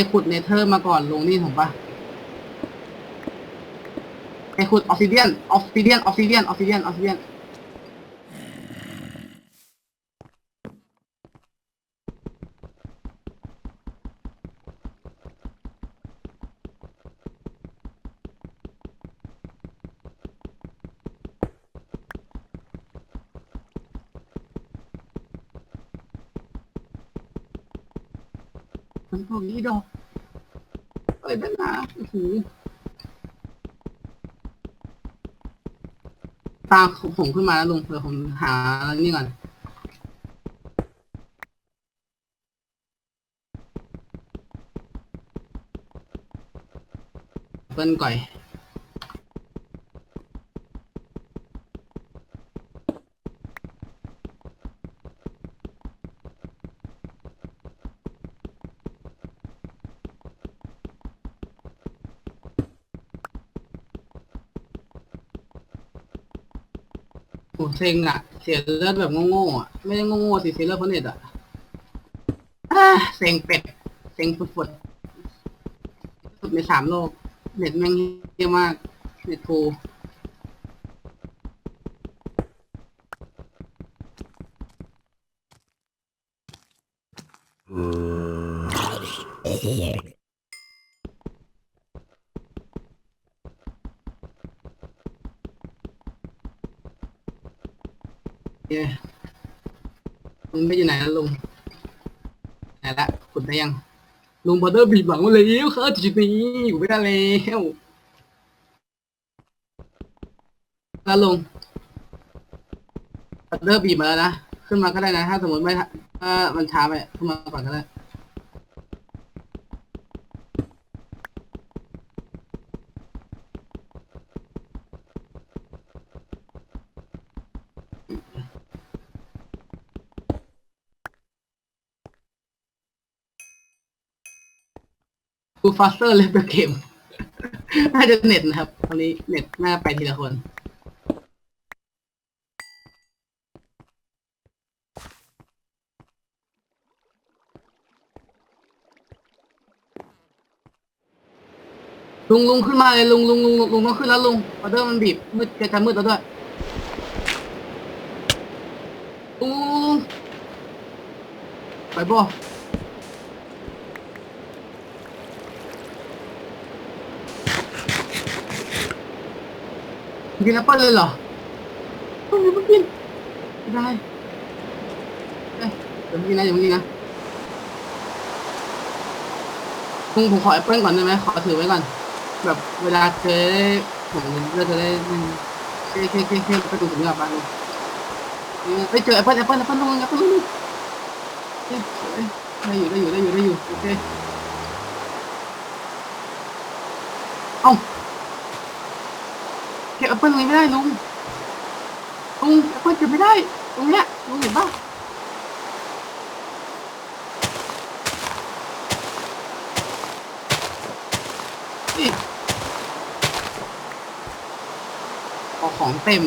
ไปขุดเนเธอร์มาก่อนลงนี่ถูกปะไปขุดออฟซิเดียนออฟซิเดียนออฟซิเดียนออฟซิเดียนออฟซิเดียนมันพวกนี้ดอกอะไรกัน นะโอ้โหตามผมขึ้นมาแล้วลุงเดี๋ยผมหาอะไรนี่ก่อน เปิ้ลก่อย เซ็งอะ เสียเลือดแบบโง่ๆอะ ไม่ได้โง่ๆสิเสียเลือดเพราะเน็ตอะอ่าเซ็งเป็ด เซ็งฝุดๆสุดในสามโลก เน็ตแม่งเยี่ยมาก เน็ตกูเย้ลุงไม่อยู่ไหนแล้วลุงไหนละขุดได้ยัง ลุงบอเดอร์บีบหลังมาแล้วค่ะจุดนี้อยู่ไม่ได้แล้วแล้วลุงบอเดอร์บีบมาแล้วนะ ขึ้นมาก็ได้นะ ถ้าสมมติไม่ถ้ามันช้าไปขึ้นมาก่อนก็ได้ ดูฟาสเตอร์เลยเป็นเกมน่าจะเน็ตนะครับตอนนี้เน็ตน่าไปทีละคนลุงลุงขึ้นมาเลยลุงลุงลุงลุงลุงต้องขึ้นแล้วลุงออเดอร์มันบีบมืดจะจะมืดแล้วด้วยลุงลุงไปบ่ กินแอปเปิ้ลเลยเหรอต้องมีกินไม่ได้เอ้ยเดี๋ยวกินนะเดี๋ยวกินนะคุณผมขอแอปเปิ้ลก่อนได้ไหมขอถือไว้ก่อน แบบเวลาเจอผมเราจะได้เค่เค่เค่เค่ไปดูถึงกลับบ้านไปเจอแอปเปิ้ลแอปเปิ้ลแอปเปิ้ลลงแอปเปิ้ลลงได้อยู่ได้อยู่ได้อยู่ได้อยู่โอเคเอ้า ก็บแอปเปิ้ลตรงนี้ไม่ได้ลุงลุงแอปเปิ้ลเก็บไม่ได้ตรงเนี้ยลุงเห็นปะนี่พอของเต็ม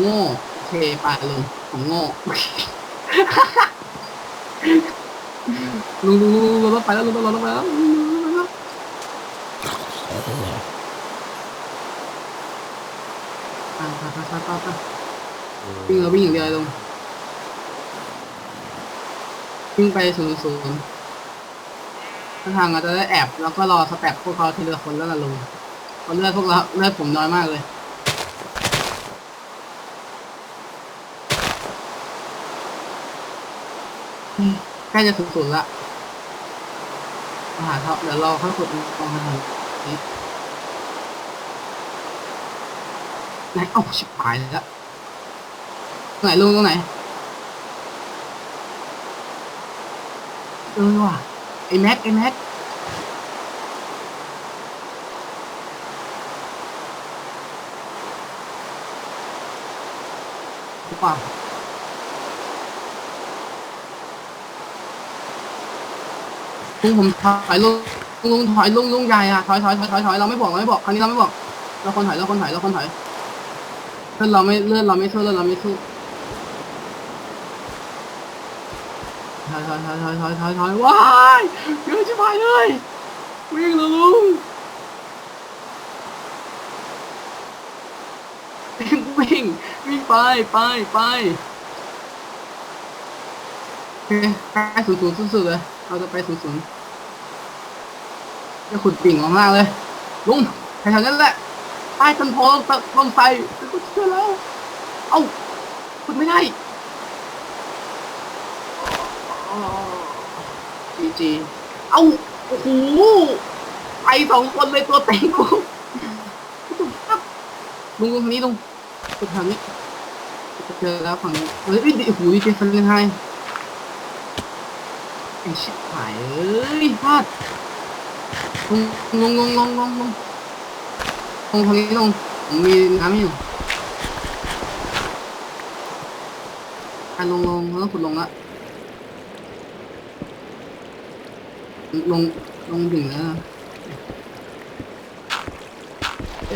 โง่โอเคไปลุงผมโง่ลุงลุงลุงลุงต้องไปแล้วลุงต้องต้องไปแล้วลุงลุงลุงลุงลุงไปไปไปไปไปไป วิ่งเราวิ่งอย่างเดียวลยลงวิ่งไปศูนย์ศูนย์ถ้าทางเราจะได้แอบแล้วก็รอสแต็ปพวกเขาทีละคนแล้วกันลุงเพราะเลือดพวกเราเลือดผมน้อยมากเลยใกล้จะศูนย์ศูนย์ละมาหาเขาเดี๋ยวเราค่อยขุดตรงทางนี้ไหนเอ้าชิบหายแล้ว ตรงไหนลุงตรงไหนเออว่ะไอแม็กไอแม็กหรือเปล่าลุงผมถอยลุงลุงถอยลุงลุงใหญ่อะถอยถอยถอยถอยถอยเราไม่บอกเราไม่บอกครั้งนี้เราไม่บอก เราคนถอยเราคนถอยเราคนถอยเลื่อนเราไม่เลื่อนเราไม่สู้เลื่อนเราไม่สู้ อยถอยถอยถอยถอยถอยถอยว้ายเยอะชิบหายเลยวิ่งเลยลุงวิ่งวิ่งวิ่งไปไปไปโอเคใกล้ศูนย์ศูนย์สุดๆเลยเราจะไปศูนย์ศูนย์จะขุดปิ่งออกมากเลย ลุงแถวๆนั้นแหละใต้ต้นโพตะลงไฟกูเชื่อแล้ว เอ้าขุดไม่ได้ จีจีเอาโอ้โหไปสองคนเลยตัวเต็งกูลุงลุงนี้ลุงขุดทางนี้จะเจอแล้วฝั่งนี้เฮ้ยเอ้ยโอ้โหดีเจฟันกันไฮไอชิบหายเอ้ยพลาดลงลงลงลงลงลงลงทางนี้ลงมีน้ำอยู่อะลงลงแล้วขุดลงละ ลงลงถึงแล้วนะเอ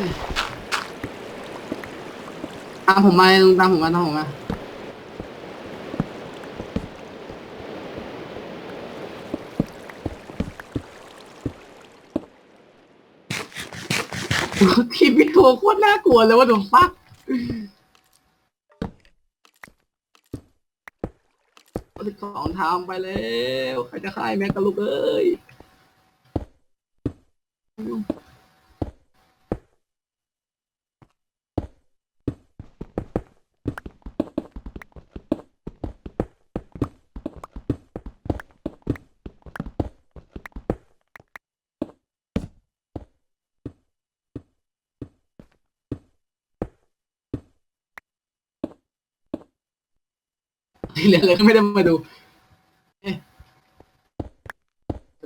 ตามผมมาลงตามผมมาตามผมมาทีมพิทัวโคตรน่ากลัวเลยว่าโดนฟัก สิบสองทำไปแล้ว ใครจะฆ่าไอ้แม็กกับลูกเอ้ย ที่เหลือเลยก็ไม่ได้มาดูเอ๊ะ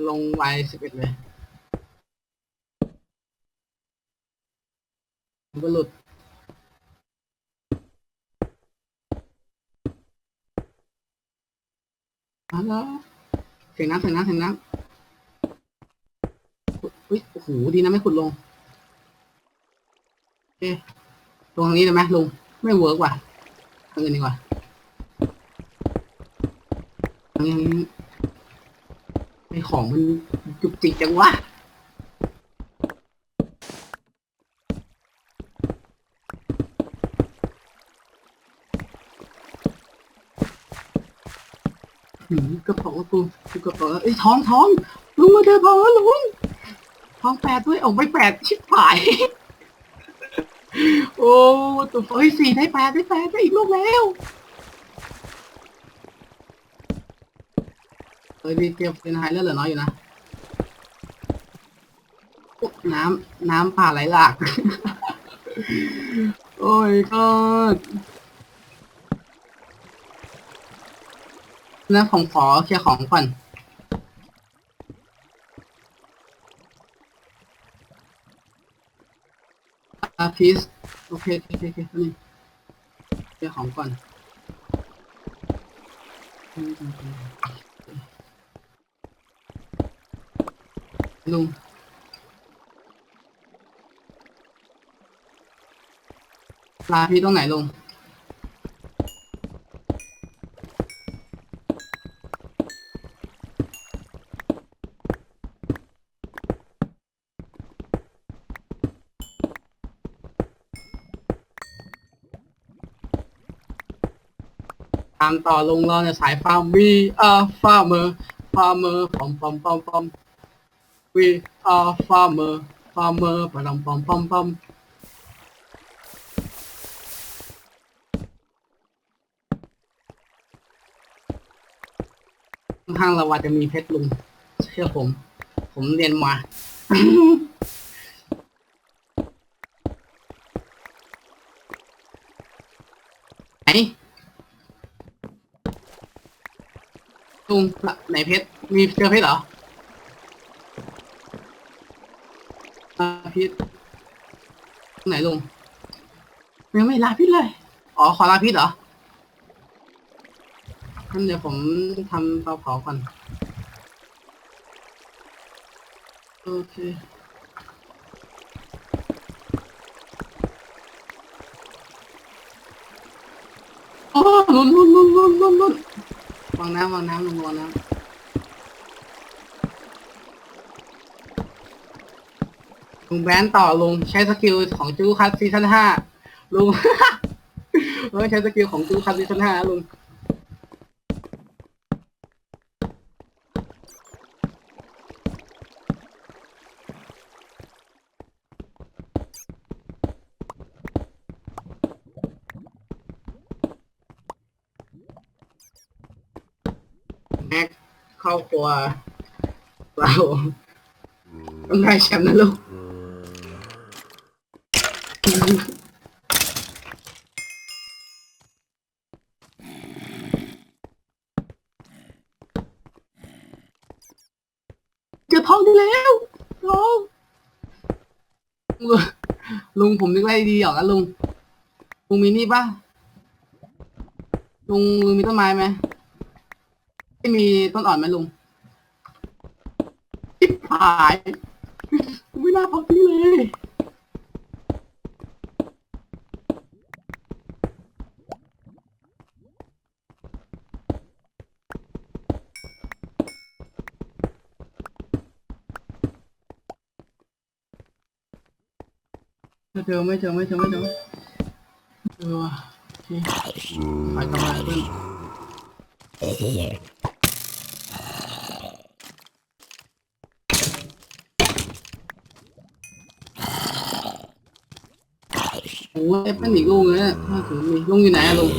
ลงไวสิบเอ็ดเลยมันก็หลุดมาแล้วเสียงน้ำเสียงน้ำเสียงน้ำอุ้ยโอ้โหดีนะไม่ขุดลงโอเคลงทางนี้ได้ไหมลงไม่เวิร์กว่ะทางอื่นดีกว่า ทางนี้ไอของมันจุกจิกจังวะหืมกระเป๋ากูกระเป๋าไอ้ท้องท้องลุงมาเดินพอแล้วลุงท้องแปดด้วยออกไม่แปดชิบหาย โอ้ตัวเฮ้ยสี่ได้แปดได้แปดได้อีกลูกแล้ว เฮ้ยดีเก็บเป็นไฮเลือดเหลือน้อยอยู่นะน้ำน้ำป่าไหลหลาก โอ้ยก็นะผมขอเคลียร์ของก่อนอาพีสโอเคโอเคโอเคนี่เคลียร์ของก่อน ลุงลาพี่ตรงไหนลุงตามต่อลงเราเนี่ยสายฟาร์ม we are farmer farmer ปอมปอมปอมปอม we are farmer farmer ปอมปอมปอมปอมข้างๆเราว่าจะมีเพชรลุงเชื่อผม ผมเรียนมาไหนลุงไหนเพชรมีเจอเพชรเหรอลา พิษไหนลุงยังไม่ลาพิษเลย อ๋อ ขอลาพิษเหรองั้นเดี๋ยวผมทำเตาเผาก่อน โอเคโอ้ลุนลุนลุนลุนลุนลุนวางน้ำวางน้ำลงวางน้ำ ลุงแบนต่อลุงใช้สกิลของจูคัสซีซั่นห้าลุงเออใช้สกิลของจูคัสซีซั่นห้าลุงแม็กเข้าครัวเราต้องได้แชมป์นะลูก เจอทองได้แล้วทองลุงผมนึกว่าดีหรอกนะลุง ลุงมีนี่ปะลุงลุงมีต้นไม้ไหมไม่มีต้นอ่อนไหมลุงทิบหาย ไม่น่าพอดีเลย เจอไม่เจอไม่เจอไม่เจอเออว่ะโอเคไปกำลังขึ้นโอ้ยแอปเปิ้ลอีกลูกเลยเนี่ยถ้าถึงมีลุงอยู่ไหนอะลุง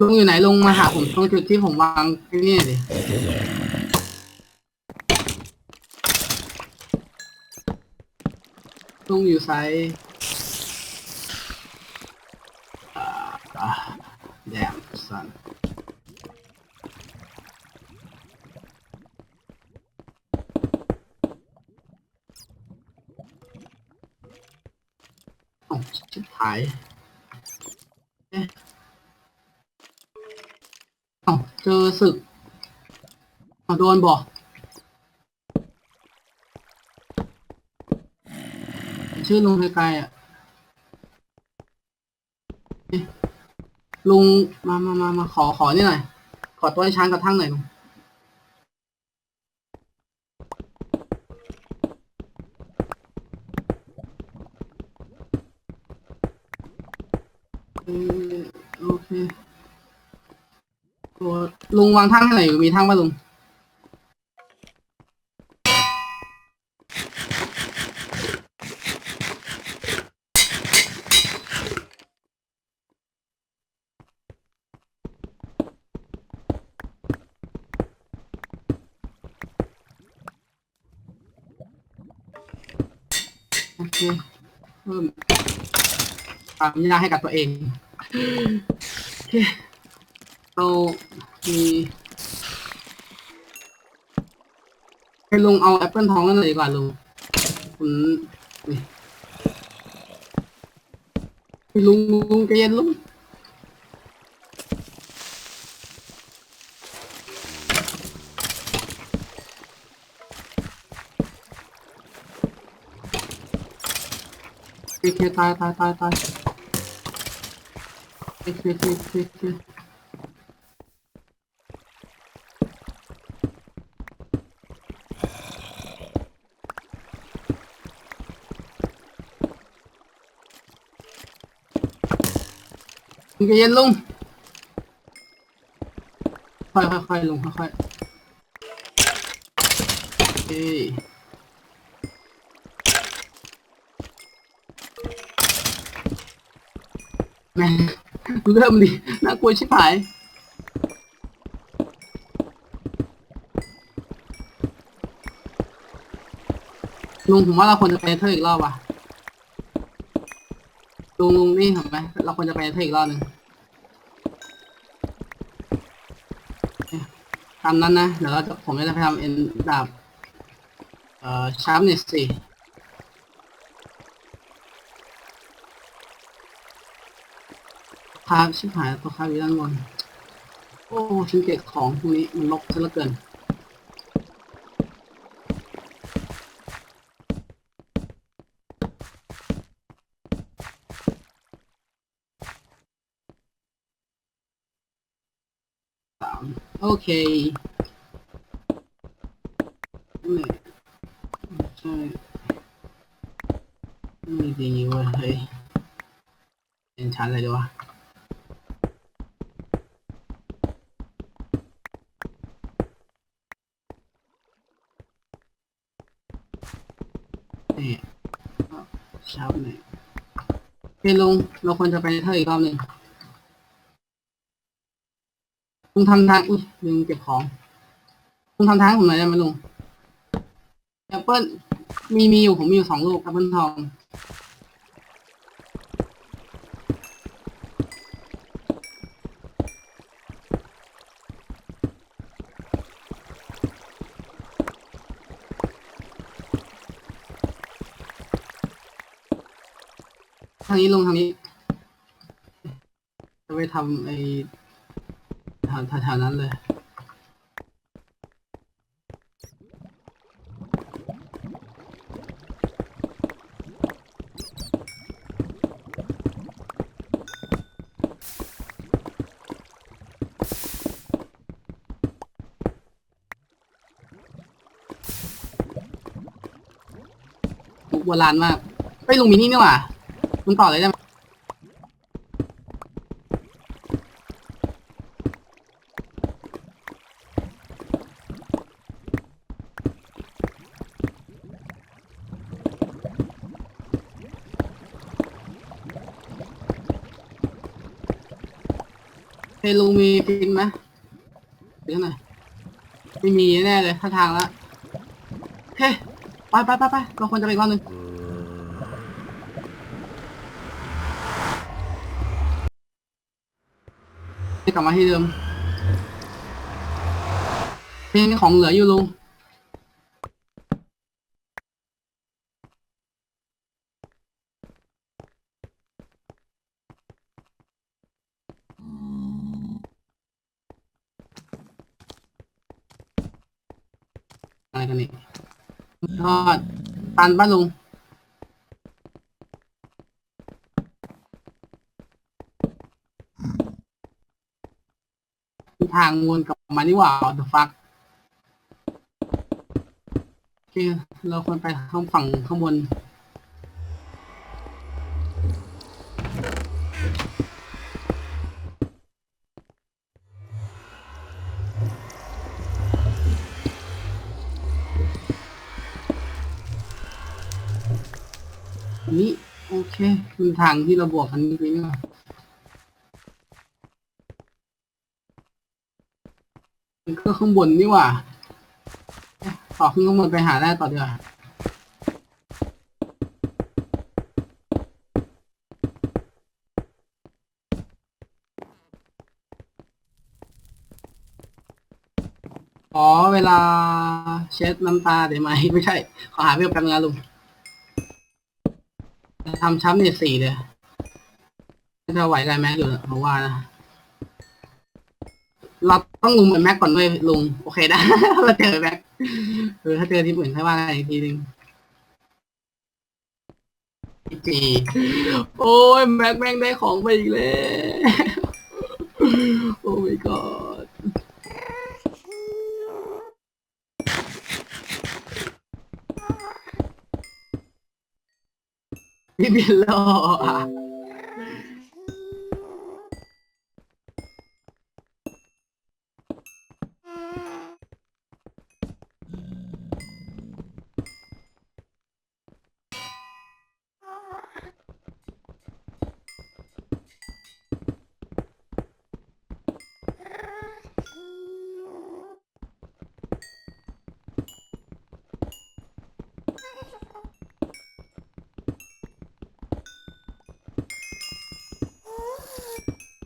ลุงอยู่ไหนลุงมาหาผมตรงจุดที่ผมวางไอ้นี่ดิ ลุงอยู่ไซส์แดมสันโอ้ชิบหายเอ๊ะเอ้าเจอศึกเอาโดนบอก ชื่อลุงไกลๆอะเอ๊ะลุงมามามามาขอขอนี่หน่อย ขอตัวให้ช้างกระทั่งหน่อยลุงโอเคตัวลุงวางทั้งให้หน่มีทั้งป่ะลุง เคเพิ่มความยากให้กับตัวเองเคเอามีให้ลุงเอาแอปเปิลทองนั่นเลยดีกว่าลุงผมนี่ลุงลุงใจเย็นลุง เคเคตายตายตายตายเคเคเคเคเคลุงใจเย็นลง ค่อยค่อยค่อยลงค่อยค่อยเอ้ย แม่เริ่มดิน่ากลัวชิบหายลุงผมว่าเราควรจะไปเทอร์อีกรอบว่ะลุงลุงนี่เห็นไหมเราควรจะไปเทอร์อีกรอบหนึ่งตามนั้นนะ เดี๋ยวเราจะผมจะไปทำเอ็นดาบเอ่อชาร์ปเนสสี่้าชิบหายตัวค้าอยู่ด้านบน โอ้ฉันเก็บของพวกนี้มันลกซะเหลือเกินโอเคไม่ไม่ดีว้ยเฮ้ยเป็นชั้นอะไรดีวะ พี่ลุงเราควรจะไปเท่าอีกรอบหนึ่งลุงทำทางอุ้ยลืมเก็บของลุงทำทางให้ผมหน่อยได้ไหมลุงแอปเปิลมีมีอยู่ผมมีอยู่สองลูกแอปเปิลทองางนี้ลงทางนี้ จะไปทำไอ้แถวๆนั้นเลยโบราณมาก ไปลงมีนี่นี่หว่า คุณต่อเลยได้ไหมเฮ้ยลุงมีฟินไหมเดี๋ยวหน่อยไม่มีแน่เลยท่าทางแล้วโอเคไปไปไปไปเราควรจะไปอีกรอบหนึ่ง กลับมาที่เดิมเพลงของเหลืออยู่ลุงอะไรกันนี่ทอดตันป้าลุง ทางวนกลับมานี่หว่า the fuck โอเคเราควรไปข้างฝั่งข้างบน นี้โอเคคือทางที่เราบวกกันนี่นี่ว่ามันก็ ข้างบนนี่หว่าต่อขึ้นข้างบนไปหาได้ต่อเดีกว่าอ๋อเวลาเช็ดน้ำตาได้ไหมไม่ใช่ ขอหาเพื่อนแป๊บนึงนะลุงทำช้ำเนี่ยสี่เลยจะไหวได้ไหมอยู่เพราะว่านะ ต้องลุงเหมือนแม็กก่อนด้วยลุง โอเคได้เราเจอแม็กเออถ้าเจอที่อื่นค่อยว่ากันอีกทีหนึ่งจีโอ้ยแม็กแม่งได้ของไปอีกแล้วโอ้ my god พี่เบลโลอะอืม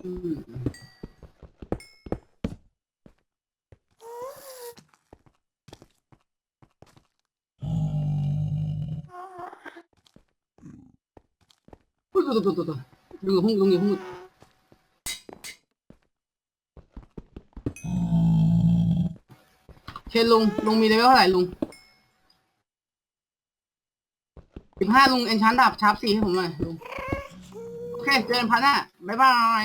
ตัวตัวตัวตัวลุงอย่าเพุ่งลุงอย่าเพุ่งโอเคลุงลุงมีเลเวลเท่าไหร่ลุงสิบห้าลุงเอนชานดาบชาร์ปสี่ให้ผมหน่อยลุงโอเคเจอกันพันหน้าบ๊ายบาย